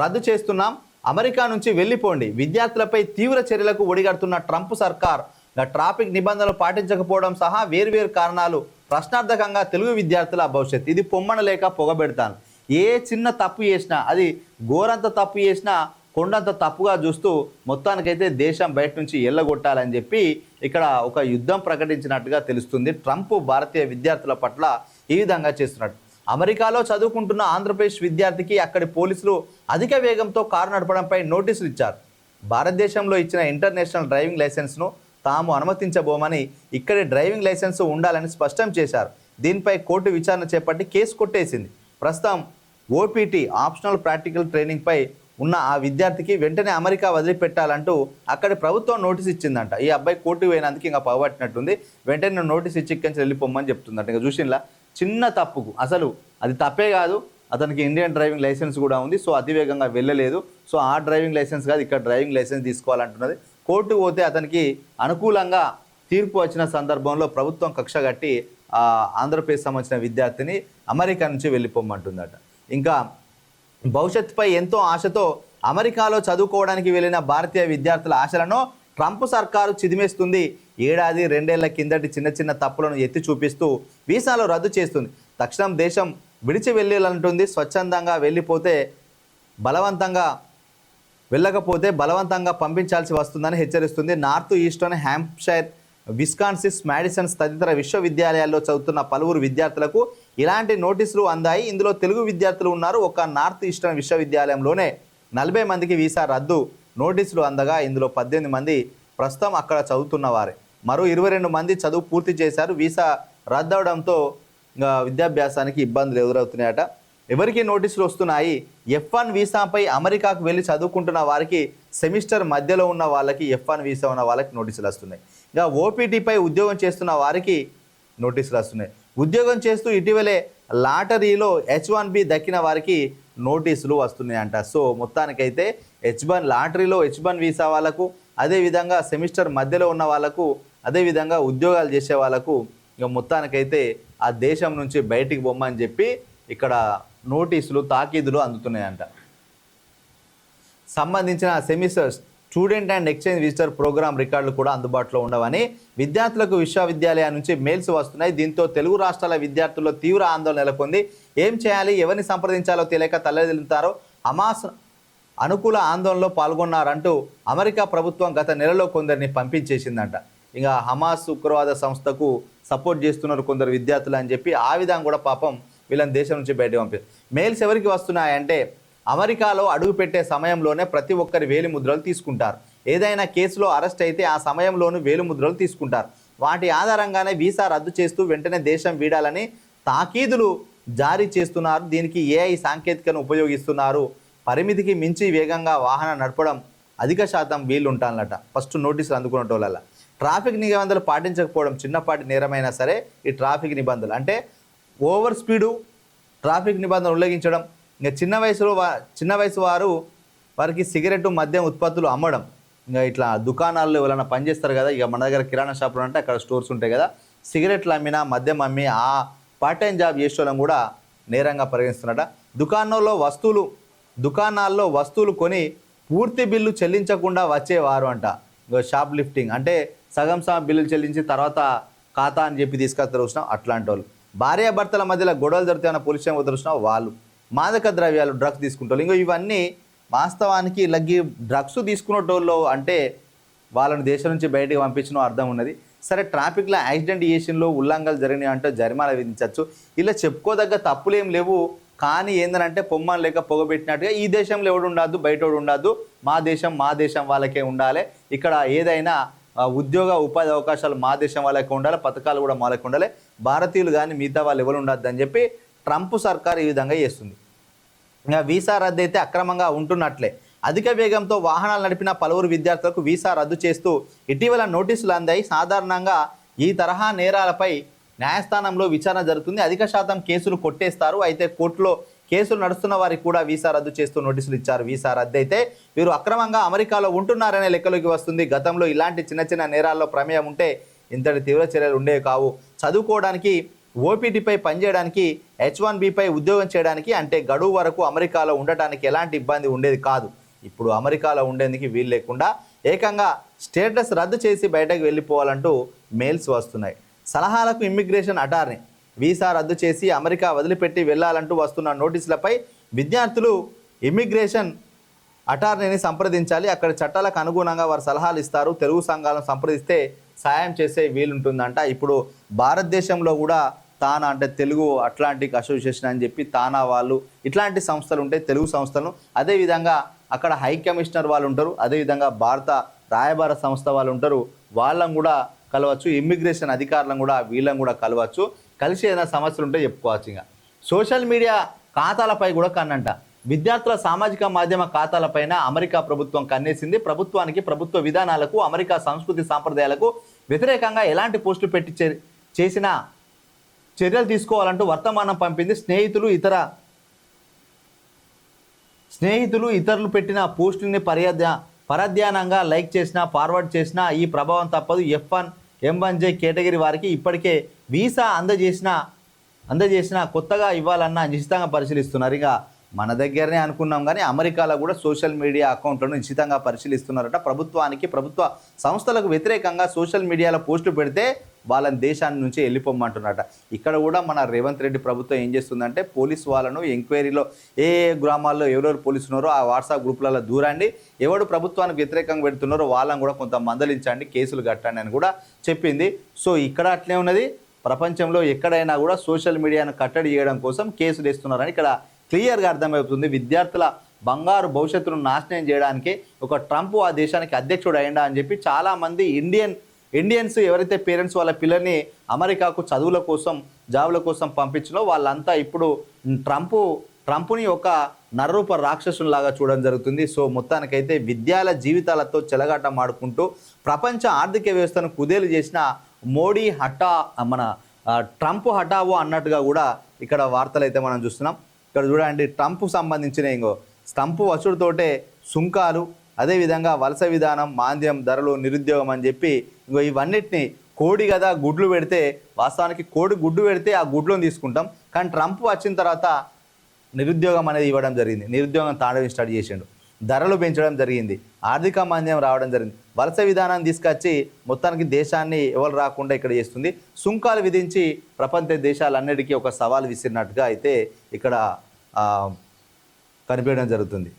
రద్దు చేస్తున్నాం. అమెరికా నుంచి వెళ్ళిపోండి. విద్యార్థులపై తీవ్ర చర్యలకు ఒడిగడుతున్న ట్రంప్ సర్కార్. ట్రాఫిక్ నిబంధనలు పాటించకపోవడం సహా వేర్వేరు కారణాలు ప్రశ్నార్థకంగా తెలుగు విద్యార్థుల భవిష్యత్ ఇది పొమ్మన లేక పొగబెడతాను. ఏ చిన్న తప్పు చేసినా అది ఘోరంత తప్పు చేసినా కొండంత తప్పుగా చూస్తూ మొత్తానికైతే దేశం బయట నుంచి ఎల్లగొట్టాలని చెప్పి ఇక్కడ ఒక యుద్ధం ప్రకటించినట్టుగా తెలుస్తుంది. ట్రంప్ భారతీయ విద్యార్థుల పట్ల ఈ విధంగా చేస్తున్నట్టు. అమెరికాలో చదువుకుంటున్న ఆంధ్రప్రదేశ్ విద్యార్థికి అక్కడి పోలీసులు అధిక వేగంతో కారు నడపడంపై నోటీసులు ఇచ్చారు. భారతదేశంలో ఇచ్చిన ఇంటర్నేషనల్ డ్రైవింగ్ లైసెన్స్ను తాము అనుమతించబోమని ఇక్కడి డ్రైవింగ్ లైసెన్స్ ఉండాలని స్పష్టం చేశారు. దీనిపై కోర్టు విచారణ చేపట్టి కేసు కొట్టేసింది. ప్రస్తుతం ఓపీటీ ఆప్షనల్ ప్రాక్టికల్ ట్రైనింగ్పై ఉన్న ఆ విద్యార్థికి వెంటనే అమెరికా వదిలిపెట్టాలంటూ అక్కడి ప్రభుత్వం నోటీస్ ఇచ్చిందంట. ఈ అబ్బాయి కోర్టు పోయినందుకు ఇంకా పగబట్టినట్టుంది. వెంటనే నోటీస్ ఇచ్చి ఇక్కడి నుంచి వెళ్ళిపోమని చెప్తుందంట. ఇంకా చూసినలా? చిన్న తప్పుకు. అసలు అది తప్పే కాదు. అతనికి ఇండియన్ డ్రైవింగ్ లైసెన్స్ కూడా ఉంది. సో అతివేగంగా వెళ్ళలేదు. సో ఆ డ్రైవింగ్ లైసెన్స్ కాదు ఇక్కడ డ్రైవింగ్ లైసెన్స్ తీసుకోవాలంటున్నది. కోర్టు పోతే అతనికి అనుకూలంగా తీర్పు వచ్చిన సందర్భంలో ప్రభుత్వం కక్ష కట్టి ఆంధ్రప్రదేశ్ సంబంధించిన విద్యార్థిని అమెరికా నుంచి వెళ్ళిపోమంటుందట. ఇంకా భవిష్యత్తుపై ఎంతో ఆశతో అమెరికాలో చదువుకోవడానికి వెళ్ళిన భారతీయ విద్యార్థుల ఆశలను ట్రంప్ సర్కారు చిదిమేస్తుంది. ఏడాది రెండేళ్ళ కిందటి చిన్న చిన్న తప్పులను ఎత్తి చూపిస్తూ వీసాలు రద్దు చేస్తుంది. తక్షణం దేశం విడిచి వెళ్ళాలంటుంది. స్వచ్ఛందంగా వెళ్ళిపోతే బలవంతంగా వెళ్ళకపోతే బలవంతంగా పంపించాల్సి వస్తుందని హెచ్చరిస్తుంది north eastern Hampshire Wisconsin Madison's తదితర విశ్వవిద్యాలయాల్లో చదువుతున్న పలువురు విద్యార్థులకు ఇలాంటి నోటీసులు అందాయి. ఇందులో తెలుగు విద్యార్థులు ఉన్నారు. ఒక నార్త్ ఈస్టర్న్ విశ్వవిద్యాలయంలోనే నలభై మందికి వీసా రద్దు నోటీసులు అందగా ఇందులో పద్దెనిమిది మంది ప్రస్తుతం అక్కడ చదువుతున్న వారే. మరో ఇరవై రెండు మంది చదువు పూర్తి చేశారు. వీసా రద్దవడంతో విద్యాభ్యాసానికి ఇబ్బందులు ఎదురవుతున్నాయట. ఎవరికి నోటీసులు వస్తున్నాయి? ఎఫ్ వన్ వీసాపై అమెరికాకు వెళ్ళి చదువుకుంటున్న వారికి సెమిస్టర్ మధ్యలో ఉన్న వాళ్ళకి ఎఫ్ వన్ వీసా ఉన్న వాళ్ళకి నోటీసులు వస్తున్నాయి. ఇంకా ఓపీటీపై ఉద్యోగం చేస్తున్న వారికి నోటీసులు వస్తున్నాయి. ఉద్యోగం చేస్తూ ఇటీవలే లాటరీలో హెచ్ వన్ బి దక్కిన వారికి నోటీసులు వస్తున్నాయంట. సో మొత్తానికైతే హెచ్ వన్ లాటరీలో హెచ్ వన్ వీసా వాళ్ళకు అదేవిధంగా సెమిస్టర్ మధ్యలో ఉన్న వాళ్ళకు అదేవిధంగా ఉద్యోగాలు చేసే వాళ్ళకు ఇక మొత్తానికైతే ఆ దేశం నుంచి బయటికి బొమ్మని చెప్పి ఇక్కడ నోటీసులు తాకీదులు అందుతున్నాయంట. సంబంధించిన semester student and exchange visitor program రికార్డులు కూడా అందుబాటులో ఉండవని విద్యార్థులకు విశ్వవిద్యాలయం నుంచి మెయిల్స్ వస్తున్నాయి. దీంతో తెలుగు రాష్ట్రాల విద్యార్థుల్లో తీవ్ర ఆందోళన నెలకొంది. ఏం చేయాలి? ఎవరిని సంప్రదించాలో తెలియక తల్లదిల్లుతారో హమాస్ అనుకూల ఆందోళనలో పాల్గొన్నారంటూ అమెరికా ప్రభుత్వం గత నెలలో కొందరిని పంపించేసిందంట. ఇక హమాస్ ఉగ్రవాద సంస్థకు సపోర్ట్ చేస్తున్నారు కొందరు విద్యార్థులు అని చెప్పి ఆ విధంగా కూడా పాపం వీళ్ళని దేశం నుంచి బయటకు పంపారు. మెయిల్స్ ఎవరికి వస్తున్నాయంటే అమెరికాలో అడుగుపెట్టే సమయంలోనే ప్రతి ఒక్కరి వేలి ముద్రలు తీసుకుంటారు. ఏదైనా కేసులో అరెస్ట్ అయితే ఆ సమయంలోనూ వేలు ముద్రలు తీసుకుంటారు. వాటి ఆధారంగానే వీసా రద్దు చేస్తూ వెంటనే దేశం వీడాలని తాకీదులు జారీ చేస్తున్నారు. దీనికి ఏఐ సాంకేతికను ఉపయోగిస్తున్నారు. పరిమితికి మించి వేగంగా వాహనం నడపడం అధిక శాతం వీళ్ళు ఉంటానట ఫస్ట్ నోటీసులు అందుకున్న వాళ్ళ ట్రాఫిక్ నిబంధనలు పాటించకపోవడం చిన్నపాటి నేరమైనా సరే ఈ ట్రాఫిక్ నిబంధనలు. అంటే ఓవర్ స్పీడు ట్రాఫిక్ నిబంధనలు ఉల్లంఘించడం ఇంకా చిన్న వయసులో చిన్న వయసు వారు వారికి సిగరెట్ మద్యం ఉత్పత్తులు అమ్మడం. ఇంకా ఇట్లా దుకాణాల్లో ఎవరైనా పనిచేస్తారు కదా ఇక మన దగ్గర కిరాణా షాపులు అంటే అక్కడ స్టోర్స్ ఉంటాయి కదా సిగరెట్లు అమ్మినా మద్యం అమ్మి ఆ పార్ట్ టైం జాబ్ చేసేవాళ్ళం కూడా నేరంగా పరిగణిస్తున్నట దుకాణంలో వస్తువులు దుకాణాల్లో వస్తువులు కొని పూర్తి బిల్లు చెల్లించకుండా వచ్చేవారు అంట. షాప్ లిఫ్టింగ్ అంటే సగం సగం బిల్లులు చెల్లించి తర్వాత ఖాతా అని చెప్పి తీసుకొస్తారు చూసినాం అట్లాంటి వాళ్ళు. భార్యాభర్తల మధ్యలో గొడవలు జరుగుతాయన్న పోలీస్ స్టేషన్ వాళ్ళు. మాదక ద్రవ్యాలు డ్రగ్స్ తీసుకుంటారు. ఇంకో ఇవన్నీ వాస్తవానికి లగ్గి డ్రగ్స్ తీసుకునేటోళ్ళు అంటే వాళ్ళని దేశం నుంచి బయటకు పంపించడం అర్థం ఉన్నది. సరే ట్రాఫిక్లో యాక్సిడెంట్ చేసినలో ఉల్లంఘనలు జరిగినాయి అంటే జరిమానా విధించవచ్చు ఇలా చెప్పుకోదగ్గ తప్పులు ఏం లేవు. కానీ ఏందనంటే పొమ్మని లేక పొగబెట్టినట్టుగా ఈ దేశంలో ఎవడు ఉండద్దు బయట ఉండద్దు. మా దేశం మా దేశం వాళ్ళకే ఉండాలి. ఇక్కడ ఏదైనా ఉద్యోగ ఉపాధి అవకాశాలు మా దేశం వాళ్ళకి ఉండాలి పథకాలు కూడా వాళ్ళకి ఉండాలి. భారతీయులు కానీ మిగతా వాళ్ళు ఎవరు ఉండద్దు అని చెప్పి ట్రంప్ సర్కార్ ఈ విధంగా చేస్తుంది. ఇంకా వీసా రద్దు అయితే అక్రమంగా ఉంటున్నట్లే. అధిక వేగంతో వాహనాలు నడిపిన పలువురు విద్యార్థులకు వీసా రద్దు చేస్తూ ఇటీవల నోటీసులు అందాయి. సాధారణంగా ఈ తరహా నేరాలపై న్యాయస్థానంలో విచారణ జరుగుతుంది. అధిక శాతం కేసులు కొట్టేస్తారు. అయితే కోర్టులో కేసులు నడుస్తున్న వారికి కూడా వీసా రద్దు చేస్తూ నోటీసులు ఇచ్చారు. వీసా రద్దు అయితే వీరు అక్రమంగా అమెరికాలో ఉంటున్నారనే లెక్కలోకి వస్తుంది. గతంలో ఇలాంటి చిన్న చిన్న నేరాల్లో ప్రమేయం ఉంటే ఇంతటి తీవ్ర చర్యలు ఉండేవి కావు. చదువుకోవడానికి ఓపీటీపై పనిచేయడానికి హెచ్ వన్ బిపై ఉద్యోగం చేయడానికి అంటే గడువు వరకు అమెరికాలో ఉండటానికి ఎలాంటి ఇబ్బంది ఉండేది కాదు. ఇప్పుడు అమెరికాలో ఉండేందుకు వీలు లేకుండా ఏకంగా స్టేటస్ రద్దు చేసి బయటకు వెళ్ళిపోవాలంటూ మెయిల్స్ వస్తున్నాయి. సలహాలకు ఇమ్మిగ్రేషన్ అటార్నీ వీసా రద్దు చేసి అమెరికా వదిలిపెట్టి వెళ్ళాలంటూ వస్తున్న నోటీసులపై విద్యార్థులు ఇమ్మిగ్రేషన్ అటార్నీని సంప్రదించాలి. అక్కడ చట్టాలకు అనుగుణంగా వారు సలహాలు ఇస్తారు. తెలుగు సంఘాలను సంప్రదిస్తే సాయం చేసే వీలుంటుందంట. ఇప్పుడు భారతదేశంలో కూడా తానా అంటే తెలుగు అట్లాంటిక్ అసోసియేషన్ అని చెప్పి తానా వాళ్ళు ఇట్లాంటి సంస్థలు ఉంటాయి తెలుగు సంస్థలు అదేవిధంగా అక్కడ హై కమిషనర్ వాళ్ళు ఉంటారు. అదేవిధంగా భారత రాయబార సంస్థ వాళ్ళు ఉంటారు. వాళ్ళని కూడా కలవచ్చు. ఇమ్మిగ్రేషన్ అధికారులను కూడా వీళ్ళని కూడా కలవచ్చు. కలిసి ఏదైనా సమస్యలు ఉంటే చెప్పుకోవచ్చు ఇంకా. సోషల్ మీడియా ఖాతాలపై కూడా కన్నంట. విద్యార్థుల సామాజిక మాధ్యమ ఖాతాలపైన అమెరికా ప్రభుత్వం కన్నేసింది. ప్రభుత్వానికి ప్రభుత్వ విధానాలకు అమెరికా సంస్కృతి సాంప్రదాయాలకు వ్యతిరేకంగా ఎలాంటి పోస్టులు పెట్టి చే- చర్యలు తీసుకోవాలంటూ వర్తమానం పంపింది. స్నేహితులు ఇతర స్నేహితులు ఇతరులు పెట్టిన పోస్టుల్ని పర్యాద పరధ్యానంగా లైక్ చేసినా ఫార్వర్డ్ చేసినా ఈ ప్రభావం తప్పదు. F one M one J category వారికి ఇప్పటికే వీసా అందజేసిన అందజేసిన కొత్తగా ఇవ్వాలన్నా నిశ్చితంగా పరిశీలిస్తున్నారు. ఇక మన దగ్గరనే అనుకున్నాం కానీ అమెరికాలో కూడా సోషల్ మీడియా అకౌంట్లను నిశ్చితంగా పరిశీలిస్తున్నారట. ప్రభుత్వానికి ప్రభుత్వ సంస్థలకు వ్యతిరేకంగా సోషల్ మీడియాలో పోస్టులు పెడితే వాళ్ళని దేశాన్ని నుంచి వెళ్ళిపోమంటున్నట ఇక్కడ కూడా మన రేవంత్ రెడ్డి ప్రభుత్వం ఏం చేస్తుందంటే పోలీస్ వాళ్ళను ఎంక్వైరీలో ఏ ఏ గ్రామాల్లో ఎవరెవరు పోలీసు ఉన్నారో ఆ వాట్సాప్ గ్రూపులలో దూరండి. ఎవడు ప్రభుత్వానికి వ్యతిరేకంగా పెడుతున్నారో వాళ్ళని కూడా కొంత మందలించండి కేసులు కట్టండి అని కూడా చెప్పింది. సో ఇక్కడ అట్లే ఉన్నది. ప్రపంచంలో ఎక్కడైనా కూడా సోషల్ మీడియాను కట్టడి చేయడం కోసం కేసులు వేస్తున్నారని ఇక్కడ క్లియర్గా అర్థమవుతుంది. విద్యార్థుల బంగారు భవిష్యత్తును నాశనం చేయడానికి ఒక ట్రంప్ ఆ దేశానికి అధ్యక్షుడు అయ్యిండా అని చెప్పి చాలామంది ఇండియన్ ఇండియన్స్ ఎవరైతే పేరెంట్స్ వాళ్ళ పిల్లల్ని అమెరికాకు చదువుల కోసం జాబుల కోసం పంపించినో వాళ్ళంతా ఇప్పుడు ట్రంప్ ట్రంప్ని ఒక నరరూప రాక్షసునిలాగా చూడడం జరుగుతుంది. సో మొత్తానికైతే విద్యాల జీవితాలతో చెలగాటం ఆడుకుంటూ ప్రపంచ ఆర్థిక వ్యవస్థను కుదేలు చేసిన మోడీ హఠా మన ట్రంప్ హఠావో అన్నట్టుగా కూడా ఇక్కడ వార్తలు అయితే మనం చూస్తున్నాం. ఇక్కడ చూడండి ట్రంప్ సంబంధించిన ఇంకో స్టంప్ వసూడుతోటే సుంకాలు అదేవిధంగా వలస విధానం మాంద్యం ధరలు నిరుద్యోగం అని చెప్పి ఇంకో ఇవన్నిటిని కోడి కదా గుడ్లు పెడితే వాస్తవానికి కోడి గుడ్డు పెడితే ఆ గుడ్లను తీసుకుంటాం. కానీ ట్రంప్ వచ్చిన తర్వాత నిరుద్యోగం అనేది ఇవ్వడం జరిగింది. నిరుద్యోగం తాండవం స్టార్ట్ చేసిండు. ధరలు పెంచడం జరిగింది. ఆర్థిక మాంద్యం రావడం జరిగింది. వలస విధానాన్ని తీసుకొచ్చి మొత్తానికి దేశాన్ని ఎవరు రాకుండా ఇక్కడ చేస్తుంది. సుంకాలు విధించి ప్రపంచ దేశాలన్నిటికీ ఒక సవాల్ విసిరినట్టుగా అయితే ఇక్కడ కనిపించడం జరుగుతుంది.